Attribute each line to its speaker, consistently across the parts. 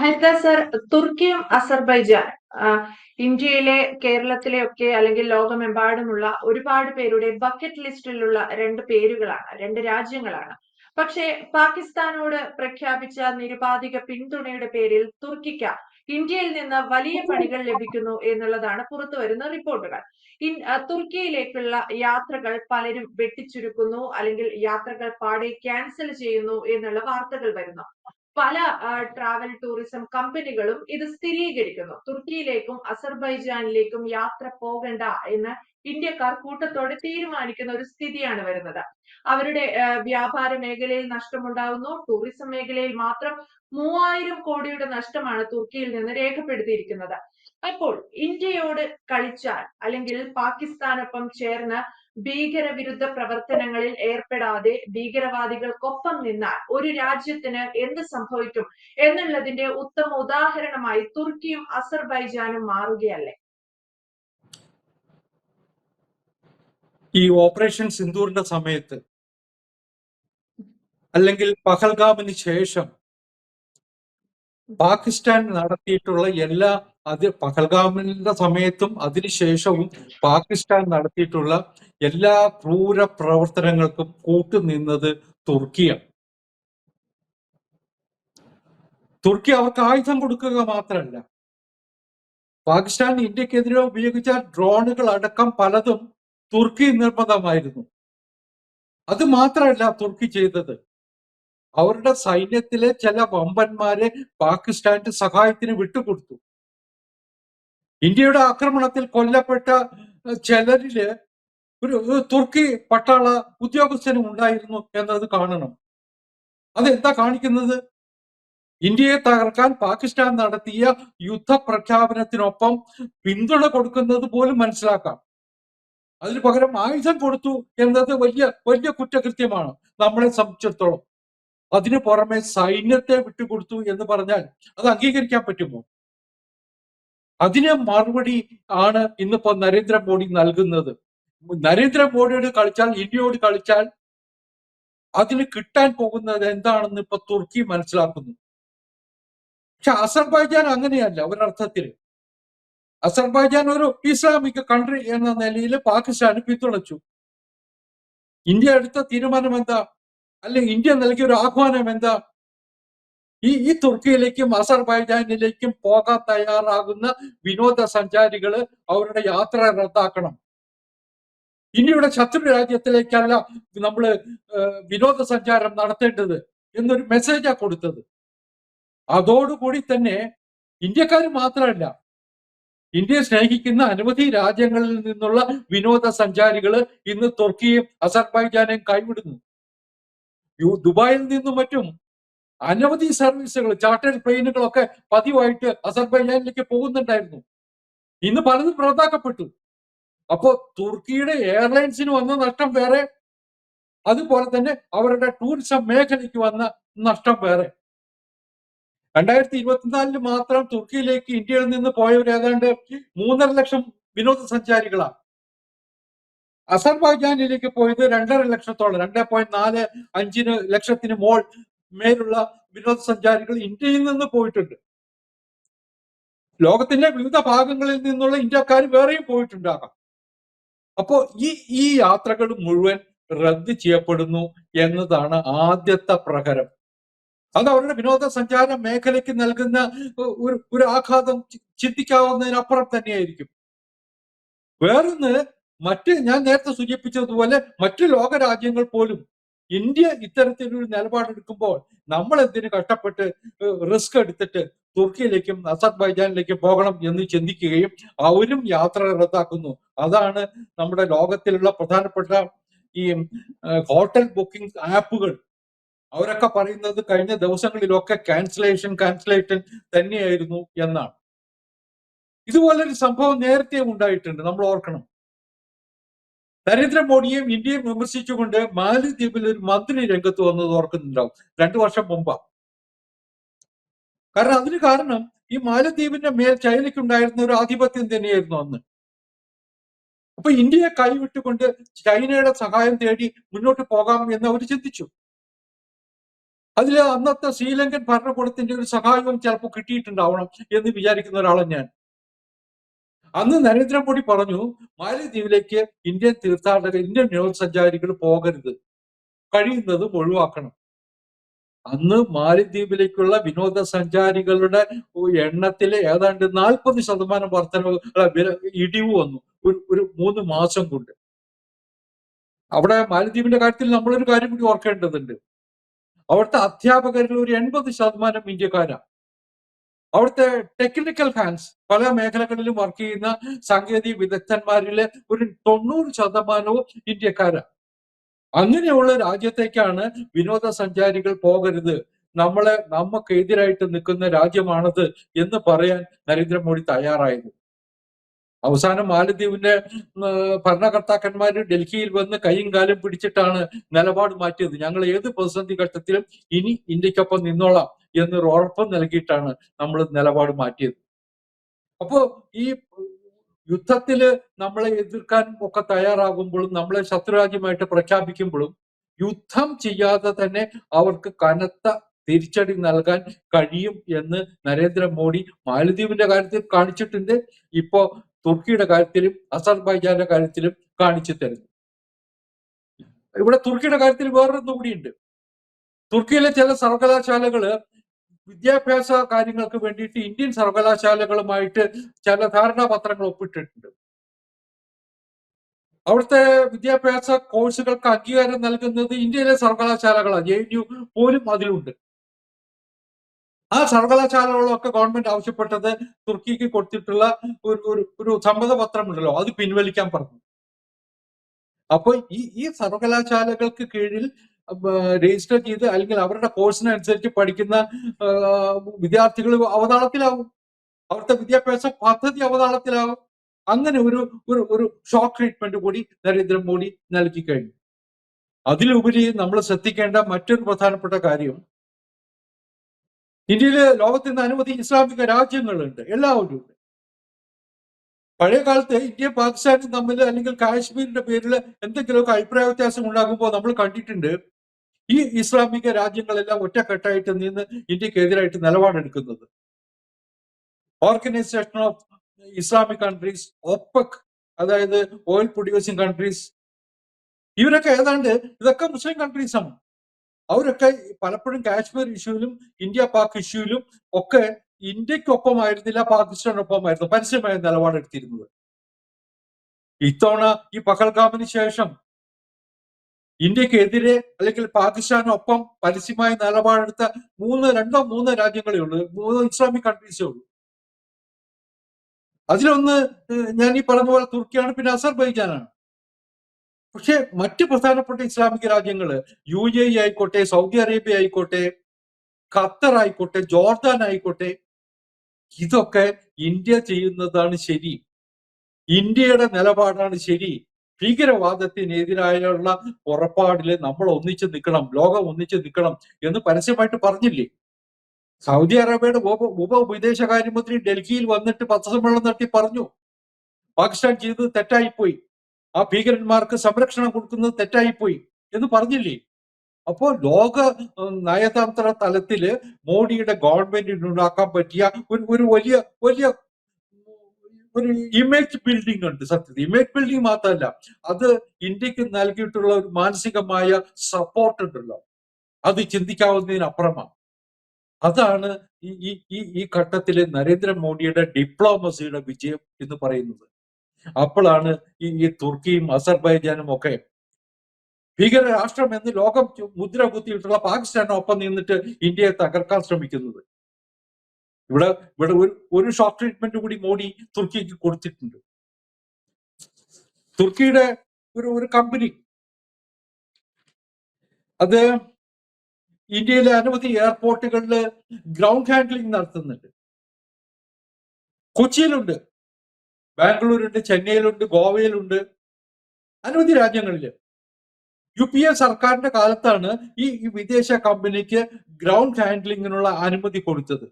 Speaker 1: ഹരിത sir തുർക്കിയും Azerbaijan. ഇന്ത്യയിലെ കേരളത്തിലെ ഒക്കെ അല്ലെങ്കിൽ ലോകമെമ്പാടുമുള്ള ഒരുപാട് പേരുടെ ബക്കറ്റ് ലിസ്റ്റിലുള്ള രണ്ട് പേരുകളാണ് രണ്ട് രാജ്യങ്ങളാണ്. പക്ഷേ പാകിസ്ഥാനോട് പ്രഖ്യാപിച്ച നിരുപാധിക പിന്തുണയുടെ പേരിൽ തുർക്കിക്ക് ഇന്ത്യയിൽ നിന്ന് വലിയ പണികൾ ലഭിക്കുന്നു എന്നുള്ളതാണ് പുറത്തു വരുന്ന റിപ്പോർട്ടുകൾ. ഇൻ തുർക്കിയിലേക്കുള്ള യാത്രകൾ പലരും വെട്ടിച്ചുരുക്കുന്നു അല്ലെങ്കിൽ യാത്രകൾ പാടെ ക്യാൻസൽ ചെയ്യുന്നു എന്നുള്ള വാർത്തകൾ വരുന്നു. പല ട്രാവൽ ടൂറിസം കമ്പനികളും ഇത് സ്ഥിരീകരിക്കുന്നു. തുർക്കിയിലേക്കും അസർബൈജാനിലേക്കും യാത്ര പോകണ്ട എന്ന് ഇന്ത്യക്കാർ കൂട്ടത്തോടെ തീരുമാനിക്കുന്ന ഒരു സ്ഥിതിയാണ് വരുന്നത്. അവരുടെ വ്യാപാര മേഖലയിൽ നഷ്ടമുണ്ടാകുന്നു ടൂറിസം മേഖലയിൽ മാത്രം മൂവായിരം കോടിയുടെ നഷ്ടമാണ് തുർക്കിയിൽ നിന്ന് രേഖപ്പെടുത്തിയിരിക്കുന്നത്. അപ്പോൾ ഇന്ത്യയോട് കളിച്ചാൽ അല്ലെങ്കിൽ പാകിസ്ഥാനൊപ്പം ചേർന്ന് ഭീകരവിരുദ്ധ പ്രവർത്തനങ്ങളിൽ ഏർപ്പെടാതെ ഭീകരവാദികൾക്കൊപ്പം നിന്നാൽ ഒരു രാജ്യത്തിന് എന്ത് സംഭവിക്കും എന്നുള്ളതിന്റെ ഉത്തമ ഉദാഹരണമായി തുർക്കിയും അസർബൈജാനും മാറുകയല്ലേ?
Speaker 2: ഈ ഓപ്പറേഷൻ സിന്ദൂറിന്റെ സമയത്ത് അല്ലെങ്കിൽ പഹൽഗാമിന് ശേഷം പാകിസ്ഥാൻ നടത്തിയിട്ടുള്ള എല്ലാ അത് പഹൽഗാമിന്റെ സമയത്തും അതിനുശേഷവും പാകിസ്ഥാൻ നടത്തിയിട്ടുള്ള എല്ലാ ക്രൂര പ്രവർത്തനങ്ങൾക്കും കൂട്ടുനിന്നത് തുർക്കിയാണ്. തുർക്കി അവർക്ക് ആയുധം കൊടുക്കുക മാത്രമല്ല പാകിസ്ഥാൻ ഇന്ത്യക്കെതിരെ ഉപയോഗിച്ച ഡ്രോണുകൾ അടക്കം പലതും തുർക്കി നിർബന്ധമായിരുന്നു. അത് മാത്രമല്ല തുർക്കി ചെയ്തത്. അവരുടെ സൈന്യത്തിലെ ചില വമ്പന്മാരെ പാകിസ്ഥാന്റെ സഹായത്തിന് വിട്ടുകൊടുത്തു. ഇന്ത്യയുടെ ആക്രമണത്തിൽ കൊല്ലപ്പെട്ട ചിലരിൽ ഒരു തുർക്കി പട്ടാള ഉദ്യോഗസ്ഥനും ഉണ്ടായിരുന്നു എന്നത് കാണണം. അതെന്താ കാണിക്കുന്നത്? ഇന്ത്യയെ തകർക്കാൻ പാകിസ്ഥാൻ നടത്തിയ യുദ്ധ പ്രഖ്യാപനത്തിനൊപ്പം പിന്തുണ കൊടുക്കുന്നത് പോലും മനസ്സിലാക്കാം. അതിന് പകരം ആയുധം കൊടുത്തു എന്നത് വലിയ വലിയ കുറ്റകൃത്യമാണ് നമ്മളെ സംബന്ധിച്ചിടത്തോളം. അതിനു പുറമെ സൈന്യത്തെ വിട്ടുകൊടുത്തു എന്ന് പറഞ്ഞാൽ അത് അംഗീകരിക്കാൻ പറ്റുമോ? അതിന് മറുപടി ആണ് ഇന്നിപ്പോ നരേന്ദ്രമോദി നൽകുന്നത്. നരേന്ദ്രമോദിയോട് കളിച്ചാൽ ഇന്ത്യയോട് കളിച്ചാൽ അതിന് കിട്ടാൻ പോകുന്നത് എന്താണെന്ന് ഇപ്പൊ തുർക്കി മനസ്സിലാക്കുന്നു. പക്ഷെ അസർബൈജാൻ അങ്ങനെയല്ല ഒരർത്ഥത്തിൽ അസർബൈജാൻ ഒരു ഇസ്ലാമിക് കൺട്രി എന്ന നിലയിൽ പാകിസ്ഥാന് പിന്തുണച്ചു. ഇന്ത്യ എടുത്ത തീരുമാനം എന്താ? അല്ലെ ഇന്ത്യ നൽകിയ ഒരു ആഹ്വാനം എന്താ? ഈ ഈ തുർക്കിയിലേക്കും അസർബൈജാനിലേക്കും പോകാൻ തയ്യാറാകുന്ന വിനോദസഞ്ചാരികൾ അവരുടെ യാത്ര റദ്ദാക്കണം. ഇന്ത്യയുടെ ശത്രു രാജ്യത്തിലേക്കല്ല നമ്മൾ വിനോദസഞ്ചാരം നടത്തേണ്ടത് എന്നൊരു മെസ്സേജാ കൊടുത്തത്. അതോടുകൂടി തന്നെ ഇന്ത്യക്കാർ മാത്രമല്ല ഇന്ത്യയെ സ്നേഹിക്കുന്ന അനവധി രാജ്യങ്ങളിൽ നിന്നുള്ള വിനോദസഞ്ചാരികൾ ഇന്ന് തുർക്കിയും അസർബൈജാനെയും കൈവിടുന്നു. ദുബായിൽ നിന്നും മറ്റും അനവധി സർവീസുകൾ ചാർട്ടേഡ് പ്ലെയിനുകളൊക്കെ പതിവായിട്ട് അസർബൈജാനിലേക്ക് പോകുന്നുണ്ടായിരുന്നു. ഇന്ന് പലതും റദ്ദാക്കപ്പെട്ടു. അപ്പോ തുർക്കിയുടെ എയർലൈൻസിന് വന്ന നഷ്ടം വേറെ അതുപോലെ തന്നെ അവരുടെ ടൂറിസം മേഖലയ്ക്ക് വന്ന നഷ്ടം വേറെ. രണ്ടായിരത്തി ഇരുപത്തിനാലിൽ മാത്രം തുർക്കിയിലേക്ക് ഇന്ത്യയിൽ നിന്ന് പോയവർ ഏതാണ്ട് മൂന്നര ലക്ഷം വിനോദസഞ്ചാരികളാണ് അസർബൈജാനിലേക്ക് പോയത് രണ്ടര ലക്ഷത്തോളം രണ്ടേ പോയിന്റ് നാല് അഞ്ചിന് ലക്ഷത്തിന് മോൾ മേലുള്ള വിനോദസഞ്ചാരികൾ ഇന്ത്യയിൽ നിന്ന് പോയിട്ടുണ്ട്. ലോകത്തിന്റെ വിവിധ ഭാഗങ്ങളിൽ നിന്നുള്ള ഇന്ത്യക്കാർ വേറെയും പോയിട്ടുണ്ടാകാം. അപ്പോ ഈ ഈ യാത്രകൾ മുഴുവൻ റദ്ദ് ചെയ്യപ്പെടുന്നു എന്നതാണ് ആദ്യത്തെ പ്രഹരം. അത് അവരുടെ വിനോദസഞ്ചാര മേഖലയ്ക്ക് നൽകുന്ന ഒരു ഒരു ആഘാതം ചിന്തിക്കാവുന്നതിനപ്പുറം തന്നെയായിരിക്കും. വേറൊന്ന് മറ്റ് ഞാൻ നേരത്തെ സൂചിപ്പിച്ചതുപോലെ മറ്റ് ലോകരാജ്യങ്ങൾ പോലും ഇന്ത്യ ഇത്തരത്തിലൊരു നിലപാടെടുക്കുമ്പോൾ നമ്മൾ എന്തിനു കഷ്ടപ്പെട്ട് റിസ്ക് എടുത്തിട്ട് തുർക്കിയിലേക്കും അസർബൈജാനിലേക്കും പോകണം എന്ന് ചിന്തിക്കുകയും അവരും യാത്ര റദ്ദാക്കുന്നു. അതാണ് നമ്മുടെ ലോകത്തിലുള്ള പ്രധാനപ്പെട്ട ഈ ഹോട്ടൽ ബുക്കിംഗ് ആപ്പുകൾ. അവരൊക്കെ പറയുന്നത് കഴിഞ്ഞ ദിവസങ്ങളിലൊക്കെ ക്യാൻസലേഷൻ ക്യാൻസലേഷൻ തന്നെയായിരുന്നു എന്നാണ്. ഇതുപോലൊരു സംഭവം നേരത്തെ ഉണ്ടായിട്ടുണ്ട്. നമ്മൾ ഓർക്കണം. നരേന്ദ്രമോദിയെയും ഇന്ത്യയും വിമർശിച്ചുകൊണ്ട് മാലിദ്വീപിൽ ഒരു മന്ത്രി രംഗത്ത് വന്നത് ഓർക്കുന്നുണ്ടാവും. രണ്ടു വർഷം മുമ്പാ. കാരണം അതിന് കാരണം ഈ മാലദ്വീപിന്റെ മേൽ ചൈനയ്ക്കുണ്ടായിരുന്ന ഒരു ആധിപത്യം തന്നെയായിരുന്നു അന്ന്. അപ്പൊ ഇന്ത്യയെ കൈവിട്ടുകൊണ്ട് ചൈനയുടെ സഹായം തേടി മുന്നോട്ട് പോകാം എന്ന് അവർ ചിന്തിച്ചു. അതിൽ അന്നത്തെ ശ്രീലങ്കൻ ഭരണകൂടത്തിന്റെ ഒരു സഹായവും ചിലപ്പോൾ കിട്ടിയിട്ടുണ്ടാവണം എന്ന് വിചാരിക്കുന്ന ഒരാളാണ് ഞാൻ. അന്ന് നരേന്ദ്രമോദി പറഞ്ഞു മാലിദ്വീപിലേക്ക് ഇന്ത്യൻ തീർത്ഥാടകർ ഇന്ത്യൻ വിനോദസഞ്ചാരികൾ പോകരുത്. കഴിയുന്നതും ഒഴിവാക്കണം. അന്ന് മാലിദ്വീപിലേക്കുള്ള വിനോദസഞ്ചാരികളുടെ എണ്ണത്തിൽ ഏതാണ്ട് നാൽപ്പത് ശതമാനം വർധനവ് ഇടിവ് വന്നു ഒരു ഒരു മൂന്ന് മാസം കൊണ്ട്. അവിടെ മാലിദ്വീപിന്റെ കാര്യത്തിൽ നമ്മളൊരു കാര്യം കൂടി ഓർക്കേണ്ടതുണ്ട്. അവിടുത്തെ അധ്യാപകരിൽ ഒരു എൺപത് ശതമാനം ഇന്ത്യക്കാരാണ് അവിടുത്തെ ടെക്നിക്കൽ ഹാൻഡ്സ് പല മേഖലകളിലും വർക്ക് ചെയ്യുന്ന സാങ്കേതിക വിദഗ്ധന്മാരിലെ ഒരു തൊണ്ണൂറ് ശതമാനവും ഇന്ത്യക്കാരാണ്. അങ്ങനെയുള്ള രാജ്യത്തേക്കാണ് വിനോദസഞ്ചാരികൾ പോകരുത്. നമ്മളെ നമുക്കെതിരായിട്ട് നിൽക്കുന്ന രാജ്യമാണത് എന്ന് പറയാൻ നരേന്ദ്രമോദി തയ്യാറായത്. അവസാനം മാലദ്വീപിന്റെ ഭരണകർത്താക്കന്മാർ ഡൽഹിയിൽ വന്ന് കൈയും കാലും പിടിച്ചിട്ടാണ് നിലപാട് മാറ്റിയത്. ഞങ്ങൾ ഏത് പ്രതിസന്ധി ഘട്ടത്തിലും ഇനി ഇന്ത്യക്കൊപ്പം നിന്നോളാം. എന്നൊരു ഉറപ്പ് നൽകിയിട്ടാണ് നമ്മൾ നിലപാട് മാറ്റിയത്. അപ്പോ ഈ യുദ്ധത്തിൽ നമ്മളെ എതിർക്കാൻ ഒക്കെ തയ്യാറാകുമ്പോഴും നമ്മളെ ശത്രുരാജ്യമായിട്ട് പ്രഖ്യാപിക്കുമ്പോഴും യുദ്ധം ചെയ്യാതെ തന്നെ അവർക്ക് കനത്ത തിരിച്ചടി നൽകാൻ കഴിയും എന്ന് നരേന്ദ്രമോദി മാലദ്വീപിന്റെ കാര്യത്തിൽ കാണിച്ചിട്ടുണ്ട്. ഇപ്പോ തുർക്കിയുടെ കാര്യത്തിലും അസർബൈജാന്റെ കാര്യത്തിലും കാണിച്ചു തരുന്നു. ഇവിടെ തുർക്കിയുടെ കാര്യത്തിൽ വേറൊന്നും കൂടിയുണ്ട് തുർക്കിയിലെ ചില സർവകലാശാലകൾ വിദ്യാഭ്യാസ കാര്യങ്ങൾക്ക് വേണ്ടിയിട്ട് ഇന്ത്യൻ സർവകലാശാലകളുമായിട്ട് ചില ധാരണാപത്രങ്ങൾ ഒപ്പിട്ടിട്ടുണ്ട്. അവിടുത്തെ വിദ്യാഭ്യാസ കോഴ്സുകൾക്ക് അംഗീകാരം നൽകുന്നത് ഇന്ത്യയിലെ സർവകലാശാലകളാണ്. ജെ എൻ യു പോലും അതിലുണ്ട്. ആ സർവകലാശാലകളൊക്കെ ഗവൺമെന്റ് ആവശ്യപ്പെട്ടത് തുർക്കിക്ക് കൊടുത്തിട്ടുള്ള ഒരു ഒരു ഒരു സമ്മതപത്രമുണ്ടല്ലോ. അത് പിൻവലിക്കാൻ പറഞ്ഞു. അപ്പൊ ഈ ഈ സർവകലാശാലകൾക്ക് കീഴിൽ രജിസ്റ്റർ ചെയ്ത് അല്ലെങ്കിൽ അവരുടെ കോഴ്സിനനുസരിച്ച് പഠിക്കുന്ന വിദ്യാർത്ഥികൾ അവതാളത്തിലാവും. അവിടുത്തെ വിദ്യാഭ്യാസ പദ്ധതി അവതാളത്തിലാവും. അങ്ങനെ ഒരു ഒരു ഒരു ഷോക്ക് ട്രീറ്റ്മെന്റ് കൂടി നരേന്ദ്രമോദി നൽകി കഴിഞ്ഞു. അതിലുപരി നമ്മൾ ശ്രദ്ധിക്കേണ്ട മറ്റൊരു പ്രധാനപ്പെട്ട കാര്യം ഇന്ത്യയിൽ ലോകത്ത് നിന്ന് അനവധി ഇസ്ലാമിക രാജ്യങ്ങളുണ്ട്. എല്ലാവരും ഉണ്ട്. പഴയ കാലത്ത് ഇന്ത്യ പാകിസ്ഥാനും തമ്മിൽ അല്ലെങ്കിൽ കാശ്മീരിന്റെ പേരിൽ എന്തെങ്കിലുമൊക്കെ അഭിപ്രായ വ്യത്യാസം ഉണ്ടാകുമ്പോൾ നമ്മൾ കണ്ടിട്ടുണ്ട്. ഈ ഇസ്ലാമിക രാജ്യങ്ങളെല്ലാം ഒറ്റക്കെട്ടായിട്ട് നിന്ന് ഇന്ത്യക്കെതിരായിട്ട് നിലപാടെടുക്കുന്നത്. Organisation of Islamic countries OPEC അതായത് ഓയിൽ പ്രൊഡ്യൂസിങ് കൺട്രീസ് ഇവരൊക്കെ ഏതാണ്ട് ഇതൊക്കെ മുസ്ലിം കൺട്രീസ് ആണ്. അവരൊക്കെ പലപ്പോഴും കാശ്മീർ ഇഷ്യൂവിലും ഇന്ത്യ പാക് ഇഷ്യൂവിലും ഒക്കെ ഇന്ത്യക്കൊപ്പമായിരുന്നില്ല പാകിസ്ഥാനൊപ്പമായിരുന്നു പരസ്യമായ നിലപാടെടുത്തിരുന്നത്. ഇത്തവണ ഈ പഹൽഗാമിന് ശേഷം ഇന്ത്യക്കെതിരെ അല്ലെങ്കിൽ പാകിസ്ഥാനൊപ്പം പരസ്യമായ നിലപാടെടുത്ത മൂന്ന് രണ്ടോ മൂന്ന് രാജ്യങ്ങളേ ഉള്ളൂ. മൂന്ന് ഇസ്ലാമിക് കൺട്രീസേ ഉള്ളൂ. അതിലൊന്ന് ഞാൻ ഈ പറഞ്ഞ പോലെ തുർക്കിയാണ് പിന്നെ അസർബൈജാനാണ്. പക്ഷെ മറ്റ് പ്രധാനപ്പെട്ട ഇസ്ലാമിക രാജ്യങ്ങൾ യു എ ഇ ആയിക്കോട്ടെ സൗദി അറേബ്യ ആയിക്കോട്ടെ ഖത്തർ ആയിക്കോട്ടെ ജോർദാൻ ആയിക്കോട്ടെ ഇതൊക്കെ ഇന്ത്യ ചെയ്യുന്നതാണ് ശരി. ഇന്ത്യയുടെ നിലപാടാണ് ശരി. ഭീകരവാദത്തിനെതിരായുള്ള പുറപ്പാടിൽ നമ്മൾ ഒന്നിച്ച് നിൽക്കണം ലോകം ഒന്നിച്ച് നിൽക്കണം എന്ന് പരസ്യമായിട്ട് പറഞ്ഞില്ലേ? സൗദി അറേബ്യയുടെ ഉപ ഉപ വിദേശകാര്യമന്ത്രി ഡൽഹിയിൽ വന്നിട്ട് പത്രസമ്മേളനം നടത്തി പറഞ്ഞു പാകിസ്ഥാൻ ചെയ്തത് തെറ്റായിപ്പോയി. ആ ഭീകരന്മാർക്ക് സംരക്ഷണം കൊടുക്കുന്നത് തെറ്റായിപ്പോയി. എന്ന് പറഞ്ഞില്ലേ? അപ്പോ ലോക നയതന്ത്ര തലത്തിൽ മോഡിയുടെ ഗവൺമെന്റിന് ഉണ്ടാക്കാൻ പറ്റിയ ഒരു ഒരു വലിയ വലിയ ഒരു ഇമേജ് ബിൽഡിംഗ് ഉണ്ട്. സത്യത്തിൽ ഇമേജ് ബിൽഡിംഗ് മാത്രമല്ല അത് ഇന്ത്യയ്ക്ക് നൽകിയിട്ടുള്ള ഒരു മാനസികമായ സപ്പോർട്ട് ഉണ്ടല്ലോ. അത് ചിന്തിക്കാവുന്നതിനപ്പുറമാണ്. അതാണ് ഈ ഈ ഈ ഘട്ടത്തിലെ നരേന്ദ്രമോദിയുടെ ഡിപ്ലോമസിയുടെ വിജയം എന്ന് പറയുന്നത്. അപ്പോഴാണ് ഈ ഈ തുർക്കിയും അസർബൈജാനും ഒക്കെ ഭീകര രാഷ്ട്രം എന്ന് ലോകം മുദ്ര കുത്തിയിട്ടുള്ള പാകിസ്ഥാനൊപ്പം നിന്നിട്ട് ഇന്ത്യയെ തകർക്കാൻ ശ്രമിക്കുന്നത്. ഇവിടെ ഇവിടെ ഒരു ഒരു ഷോക്ക് ട്രീറ്റ്മെന്റ് കൂടി മോഡി തുർക്കിക്ക് കൊടുത്തിട്ടുണ്ട്. തുർക്കിയുടെ ഒരു ഒരു കമ്പനി അത് ഇന്ത്യയിലെ അനവധി എയർപോർട്ടുകളിൽ ഗ്രൗണ്ട് ഹാൻഡ്ലിംഗ് നടത്തുന്നുണ്ട്. കൊച്ചിയിലുണ്ട് ബാംഗ്ലൂരുണ്ട് ചെന്നൈയിലുണ്ട് ഗോവയിലുണ്ട്. അനവധി രാജ്യങ്ങളിൽ. യു പി എ സർക്കാരിന്റെ കാലത്താണ് ഈ വിദേശ കമ്പനിക്ക് ഗ്രൗണ്ട് ഹാൻഡ്ലിങ്ങിനുള്ള അനുമതി കൊടുത്തത്.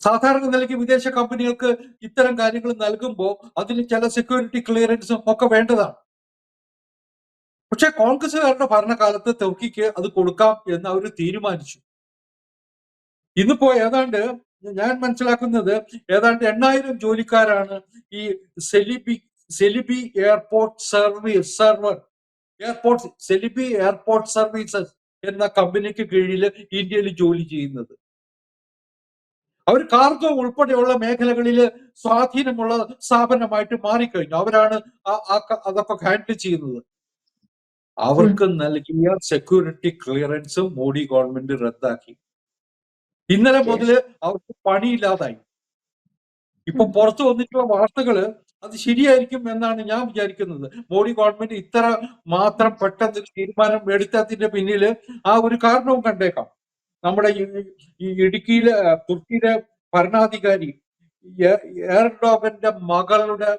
Speaker 2: സാധാരണ നിലയ്ക്ക് വിദേശ കമ്പനികൾക്ക് ഇത്തരം കാര്യങ്ങൾ നൽകുമ്പോൾ അതിന് ചില സെക്യൂരിറ്റി ക്ലിയറൻസും ഒക്കെ വേണ്ടതാണ്. പക്ഷെ കോൺഗ്രസുകാരുടെ ഭരണകാലത്ത് തുർക്കിക്ക് അത് കൊടുക്കാം എന്ന് അവർ തീരുമാനിച്ചു. ഇന്നിപ്പോ ഏതാണ്ട് ഞാൻ മനസ്സിലാക്കുന്നത് ഏതാണ്ട് എണ്ണായിരം ജോലിക്കാരാണ് ഈ Celebi Celebi airport service server airport Celebi airport services എന്ന കമ്പനിക്ക് കീഴിൽ ഇന്ത്യയിൽ ജോലി ചെയ്യുന്നത്. അവർ കാർഗോ ഉൾപ്പെടെയുള്ള മേഖലകളിൽ സ്വാധീനമുള്ള സ്ഥാപനമായിട്ട് മാറിക്കഴിഞ്ഞു. അവരാണ് അതൊക്കെ ഹാൻഡിൽ ചെയ്യുന്നത്. അവർക്ക് നൽകിയ സെക്യൂരിറ്റി ക്ലിയറൻസ് മോഡി ഗവൺമെന്റ് റദ്ദാക്കി. ഇന്നലെ
Speaker 1: മുതൽ
Speaker 2: മുതൽ അവർക്ക് പണിയില്ലാതായി. ഇപ്പൊ പുറത്തു വന്നിട്ടുള്ള വാർത്തകൾ അത് ശരിയായിരിക്കും എന്നാണ് ഞാൻ വിചാരിക്കുന്നത്. മോഡി ഗവൺമെന്റ് ഇത്ര മാത്രം പെട്ടെന്ന് തീരുമാനം എടുത്തതിന്റെ പിന്നിൽ ആ ഒരു കാരണവും കണ്ടേക്കാം. നമ്മുടെ ഈ ഇടുക്കിയിലെ തുർക്കിയിലെ ഭരണാധികാരി എയർഡോഗന്റെ മകളുടെ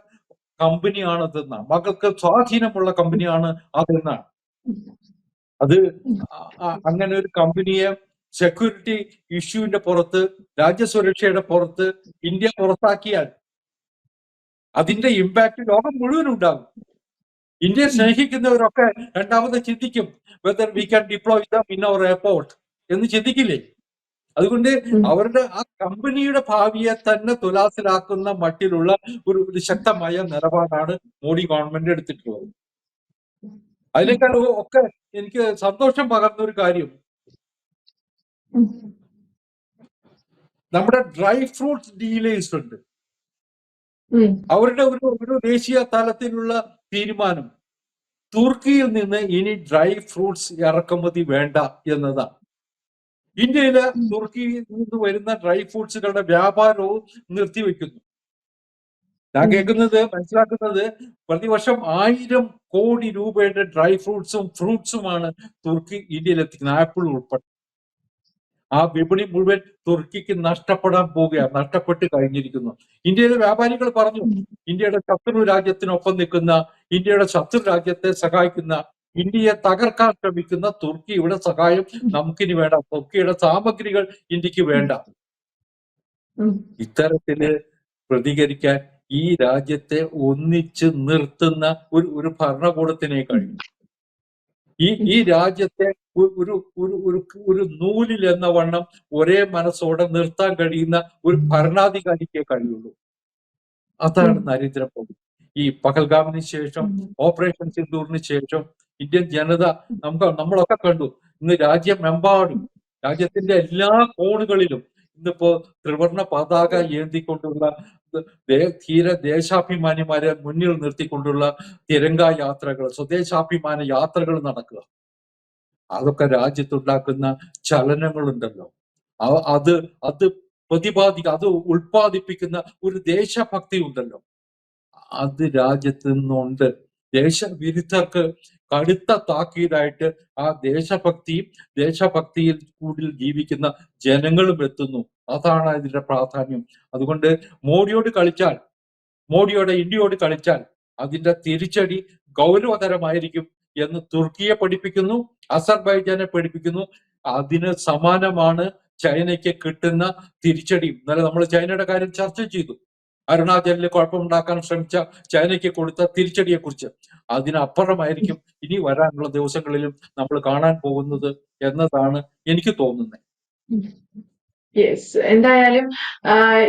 Speaker 2: കമ്പനിയാണ് അതെന്ന മകൾക്ക് സ്വാധീനമുള്ള കമ്പനിയാണ് അതെന്നാണ് അത് അങ്ങനെ ഒരു കമ്പനിയെ സെക്യൂരിറ്റി ഇഷ്യൂവിന്റെ പുറത്ത് രാജ്യസുരക്ഷയുടെ പുറത്ത് ഇന്ത്യ പുറത്താക്കിയാൽ അതിന്റെ ഇമ്പാക്ട് ലോകം മുഴുവൻ ഉണ്ടാകും. ഇന്ത്യയെ സ്നേഹിക്കുന്നവരൊക്കെ രണ്ടാമത് ചിന്തിക്കും whether we can deploy them in our airport എന്ന് ചിന്തിക്കില്ലേ? അതുകൊണ്ട് അവരുടെ ആ കമ്പനിയുടെ ഭാവിയെ തന്നെ തുലാസിലാക്കുന്ന മട്ടിലുള്ള ഒരു ഒരു ശക്തമായ നിലപാടാണ് മോഡി ഗവൺമെന്റ് എടുത്തിട്ടുള്ളത്. അതിനേക്കാൾ ഒക്കെ എനിക്ക് സന്തോഷം പകർന്ന ഒരു കാര്യം. നമ്മുടെ ഡ്രൈ ഫ്രൂട്ട്സ് ഡീലേഴ്സ് ഉണ്ട്. അവരുടെ ഒരു ഒരു ദേശീയ തലത്തിലുള്ള തീരുമാനം തുർക്കിയിൽ നിന്ന് ഇനി ഡ്രൈ ഫ്രൂട്ട്സ് ഇറക്കുമതി വേണ്ട എന്നതാണ്. ഇന്ത്യയിൽ തുർക്കിയിൽ നിന്ന് വരുന്ന ഡ്രൈ ഫ്രൂട്ട്സുകളുടെ വ്യാപാരവും നിർത്തിവെക്കുന്നു. ഞാൻ. കേൾക്കുന്നത് മനസ്സിലാക്കുന്നത് പ്രതിവർഷം ആയിരം കോടി രൂപയുടെ ഡ്രൈ ഫ്രൂട്ട്സും ഫ്രൂട്ട്സുമാണ് തുർക്കി ഇന്ത്യയിൽ എത്തിക്കുന്നത് ആപ്പിൾ ഉൾപ്പെടെ. ആ വിപണി മുഴുവൻ തുർക്കിക്ക് നഷ്ടപ്പെടാൻ പോവുകയാണ് നഷ്ടപ്പെട്ട് കഴിഞ്ഞിരിക്കുന്നു. ഇന്ത്യയിലെ വ്യാപാരികൾ പറഞ്ഞു ഇന്ത്യയുടെ ശത്രു രാജ്യത്തിനൊപ്പം നിൽക്കുന്ന ഇന്ത്യയുടെ ശത്രു രാജ്യത്തെ സഹായിക്കുന്ന ഇന്ത്യയെ തകർക്കാൻ ശ്രമിക്കുന്ന തുർക്കിയുടെ സഹായം നമുക്കിനി വേണ്ട. തുർക്കിയുടെ സാമഗ്രികൾ ഇന്ത്യയ്ക്ക് വേണ്ട. ഇത്തരത്തിൽ പ്രതികരിക്കാൻ ഈ രാജ്യത്തെ ഒന്നിച്ച് നിർത്തുന്ന ഒരു ഒരു ഭരണകൂടത്തിനെ കഴിയും. ഈ ഈ രാജ്യത്തെ ഒരു ഒരു ഒരു ഒരു നൂലിൽ എന്ന വണ്ണം ഒരേ മനസ്സോടെ നിർത്താൻ കഴിയുന്ന ഒരു ഭരണാധികാരിക്കേ കഴിയുള്ളൂ. അതാണ് നരേന്ദ്രമോദി ഈ പഹൽഗാമിന് ശേഷം ഓപ്പറേഷൻ സിന്ദൂറിന് ശേഷം ഇന്ത്യൻ ജനത നമുക്ക് നമ്മളൊക്കെ കണ്ടു. ഇന്ന് രാജ്യമെമ്പാടും രാജ്യത്തിന്റെ എല്ലാ കോണുകളിലും ഇന്നിപ്പോ ത്രിവർണ പതാക ഏന്തിക്കൊണ്ടുള്ള ധീര ദേശാഭിമാനിമാരെ മുന്നിൽ നിർത്തിക്കൊണ്ടുള്ള തിരങ്ക യാത്രകൾ സ്വദേശാഭിമാന യാത്രകൾ നടക്കുക. അതൊക്കെ രാജ്യത്തുണ്ടാക്കുന്ന ചലനങ്ങളുണ്ടല്ലോ. അത് അത് പ്രതിപാദിക്ക അത് ഉൽപ്പാദിപ്പിക്കുന്ന ഒരു ദേശഭക്തി ഉണ്ടല്ലോ അത് രാജ്യത്ത് നിന്നുണ്ട്. ദേശവിരുദ്ധർക്ക് കടുത്ത താക്കീതായിട്ട് ആ ദേശഭക്തിയും ദേശഭക്തിയിൽ കൂടുതൽ ജീവിക്കുന്ന ജനങ്ങളും എത്തുന്നു. അതാണ് അതിന്റെ പ്രാധാന്യം. അതുകൊണ്ട് മോഡിയോട് കളിച്ചാൽ മോഡിയോടെ ഇന്ത്യയോട് കളിച്ചാൽ അതിന്റെ തിരിച്ചടി ഗൗരവതരമായിരിക്കും എന്ന് തുർക്കിയെ പഠിപ്പിക്കുന്നു അസർബൈജാനെ പഠിപ്പിക്കുന്നു. അതിന് സമാനമാണ് ചൈനയ്ക്ക് കിട്ടുന്ന തിരിച്ചടി ഇന്നലെ നമ്മൾ ചൈനയുടെ കാര്യം ചർച്ച ചെയ്തു. അരുണാചലിൽ കുഴപ്പമുണ്ടാക്കാൻ ശ്രമിച്ച ചൈനയ്ക്ക് കൊടുത്ത തിരിച്ചടിയെ കുറിച്ച് അതിനപ്പുറമായിരിക്കും ഇനി വരാനുള്ള ദിവസങ്ങളിലും നമ്മൾ കാണാൻ പോകുന്നത് എന്നതാണ് എനിക്ക് തോന്നുന്നത്.
Speaker 1: യെസ് എന്തായാലും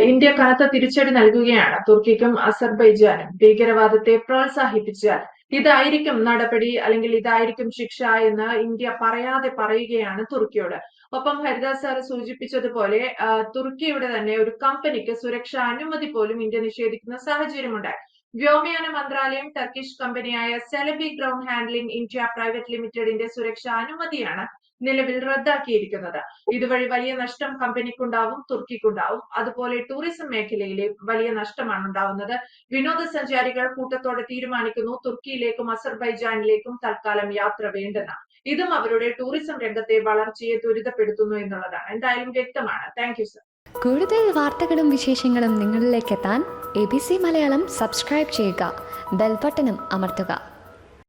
Speaker 1: ഇന്ത്യ കനത്ത തിരിച്ചടി നൽകുകയാണ്. തുർക്കിക്കും അസർബൈജാനും ഭീകരവാദത്തെ പ്രോത്സാഹിപ്പിച്ചാൽ ഇതായിരിക്കും നടപടി അല്ലെങ്കിൽ ഇതായിരിക്കും ശിക്ഷ എന്ന് ഇന്ത്യ പറയാതെ പറയുകയാണ് തുർക്കിയോട്. ഒപ്പം ഹരിദാസ് സാർ സൂചിപ്പിച്ചതുപോലെ തുർക്കിയുടെ തന്നെ ഒരു കമ്പനിക്ക് സുരക്ഷാ അനുമതി പോലും ഇന്ത്യ നിഷേധിക്കുന്ന സാഹചര്യമുണ്ടായി. വ്യോമയാന മന്ത്രാലയം ടർക്കിഷ് കമ്പനിയായ Celebi ground handling India private ലിമിറ്റഡിന്റെ സുരക്ഷാ അനുമതിയാണ് നിലവിൽ റദ്ദാക്കിയിരിക്കുന്നത്. ഇതുവഴി വലിയ നഷ്ടം കമ്പനിക്കുണ്ടാവും തുർക്കിക്കുണ്ടാവും. അതുപോലെ ടൂറിസം മേഖലയിലെ വലിയ നഷ്ടമാണ് ഉണ്ടാവുന്നത്. വിനോദസഞ്ചാരികൾ കൂട്ടത്തോടെ തീരുമാനിക്കുന്നു തുർക്കിയിലേക്കും അസർബൈജാനിലേക്കും തൽക്കാലം യാത്ര വേണ്ടെന്ന്. ഇതും അവരുടെ ടൂറിസം രംഗത്തെ വളർച്ചയെ ത്വരിതപ്പെടുത്തുന്നു എന്നുള്ളതാണ്. എന്തായാലും വ്യക്തമാണ്. താങ്ക് സർ
Speaker 3: കൂടുതൽ വാർത്തകളും വിശേഷങ്ങളും നിങ്ങളിലേക്ക് എത്താൻ A B C Malayalam subscribe ചെയ്യുക. ബെൽബട്ടനും അമർത്തുക.